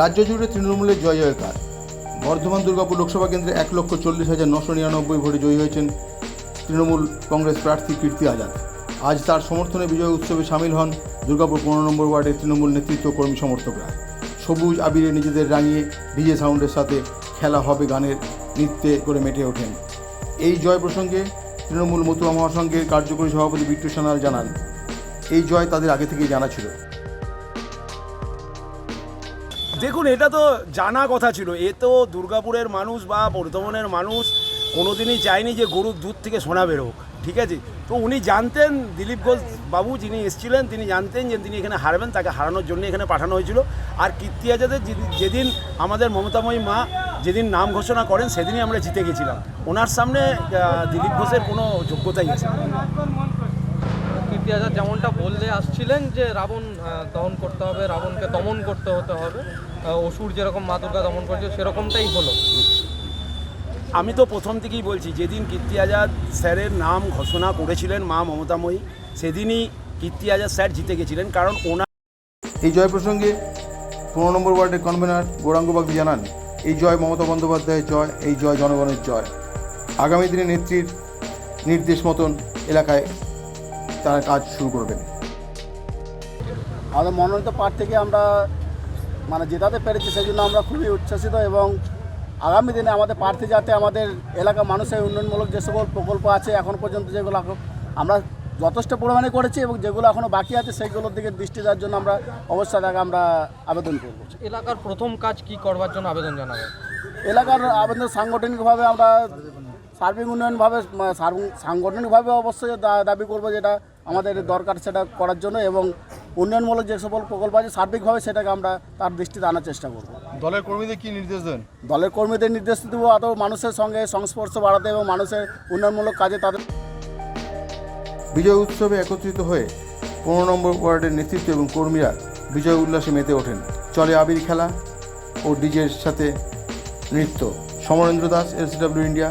রাজ্য জুড়ে তৃণমূলের জয় জয়কার। বর্ধমান, দুর্গাপুর লোকসভা কেন্দ্রে এক লক্ষ চল্লিশ হাজার নশো নিরানব্বই ভোটে জয়ী হয়েছেন তৃণমূল কংগ্রেস প্রার্থী কীর্তি আজাদ। আজ তার সমর্থনে বিজয় উৎসবে সামিল হন দুর্গাপুর পনেরো নম্বর ওয়ার্ডের তৃণমূল নেতৃত্ব কর্মী সমর্থকরা। সবুজ আবিরে নিজেদের রাঙিয়ে ডিজে সাউন্ডের সাথে খেলা হবে গানের নৃত্যে করে মেটে ওঠেন। এই জয় প্রসঙ্গে তৃণমূল মতুয়া মহাসংঘের কার্যকরী সভাপতি বিট্টু সানাল জানান, এই জয় তাদের আগে থেকেই জানা ছিল। দেখুন, এটা তো জানা কথা ছিল। এ তো দুর্গাপুরের মানুষ বা বর্ধমানের মানুষ কোনোদিনই চায়নি যে গরুর দুধ থেকে সোনা বেরোক, ঠিক আছে? তো উনি জানতেন, দিলীপ ঘোষ বাবু যিনি এসেছিলেন, তিনি জানতেন যে তিনি এখানে হারবেন, তাকে হারানোর জন্য এখানে পাঠানো হয়েছিল। আর কীর্তি আজাদের যেদিন- যেদিন আমাদের মমতাময়ী মা যেদিন নাম ঘোষণা করেন, সেদিনই আমরা জিতে গেছিলাম। ওনার সামনে দিলীপ ঘোষের কোনো যোগ্যতাই আছে না। আজাদ যেমনটা বললে আসছিলেন যে রাবণ দমন করতে হবে রাবণকে দমন করতে হতে হবে অসুর যেরকম মা দুর্গা দমন করেছে সেরকমটাই হলো আমি তো প্রথম থেকেই বলছি যেদিন কীর্তি আজাদ স্যারের নাম ঘোষণা করেছিলেন মা মমতাময়ী সেদিনই কীর্তি আজাদ স্যার জিতে গেছিলেন কারণ ওনার এই জয় প্রসঙ্গে পনেরো নম্বর ওয়ার্ডের কনভেনার গৌরাঙ্গ বাগদি জানান এই জয় মমতা বন্দ্যোপাধ্যায়ের জয় এই জয় জনগণের জয় আগামী দিনে নেত্রীর নির্দেশ মতন এলাকায় তারা কাজ শুরু করবেন। আমাদের মনোনীত পার্ট থেকে আমরা মানে জেতাতে পেরেছি সেই জন্য আমরা খুবই উচ্ছ্বাসিত এবং আগামী দিনে আমাদের প্রার্থী যাতে আমাদের এলাকার মানুষের উন্নয়নমূলক যে সকল প্রকল্প আছে এখন পর্যন্ত যেগুলো আমরা যথেষ্ট পরিমাণে করেছি এবং যেগুলো এখনও বাকি আছে সেইগুলোর দিকে দৃষ্টি দেওয়ার জন্য আমরা অবশ্যই তাকে আমরা আবেদন করব। এলাকার প্রথম কাজ কি করবার জন্য আবেদন জানাবে এলাকার আবেদন সাংগঠনিকভাবে আমরা সার্বিক উন্নয়নভাবে সাংগঠনিকভাবে অবশ্যই দাবি করব যেটা আমাদের দরকার সেটা করার জন্য এবং উন্নয়নমূলক যে সকল প্রকল্প আছে সার্বিকভাবে সেটাকে আমরা তার দৃষ্টিতে আনার চেষ্টা করব। দলের কর্মীদের কি নির্দেশ দেন? দলের কর্মীদের নির্দেশ দেবো আরও মানুষের সঙ্গে সংস্পর্শ বাড়াতে এবং মানুষের উন্নয়নমূলক কাজে তাদের বিজয় উৎসবে একত্রিত হয়ে পনেরো নম্বর ওয়ার্ডের নেতৃত্ব এবং কর্মীরা বিজয় উল্লাসে মেতে ওঠেন। চলে আবির খেলা ও ডিজের সাথে নৃত্য। Samarendra Das LCW India.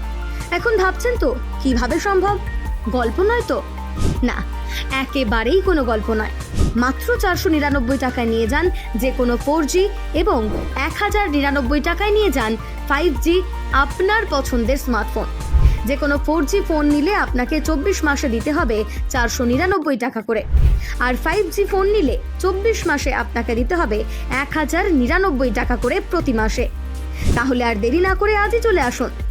এখন ভাবছেন তো, কীভাবে সম্ভব? গল্প নয় তো? না, একেবারেই কোনো গল্প নয়। মাত্র চারশো নিরানব্বই টাকায় নিয়ে যান যে কোনো ফোর জি এবং এক হাজার নিরানব্বই টাকায় নিয়ে যান ফাইভ জি আপনার পছন্দের স্মার্টফোন যে কোনো ফোর জি ফোন নিলে আপনাকে চব্বিশ মাসে দিতে হবে চারশো নিরানব্বই টাকা করে। আর ফাইভ জি ফোন নিলে চব্বিশ মাসে আপনাকে দিতে হবে এক হাজার নিরানব্বই টাকা করে প্রতি মাসে। তাহলে আর দেরি না করে আজই চলে আসুন।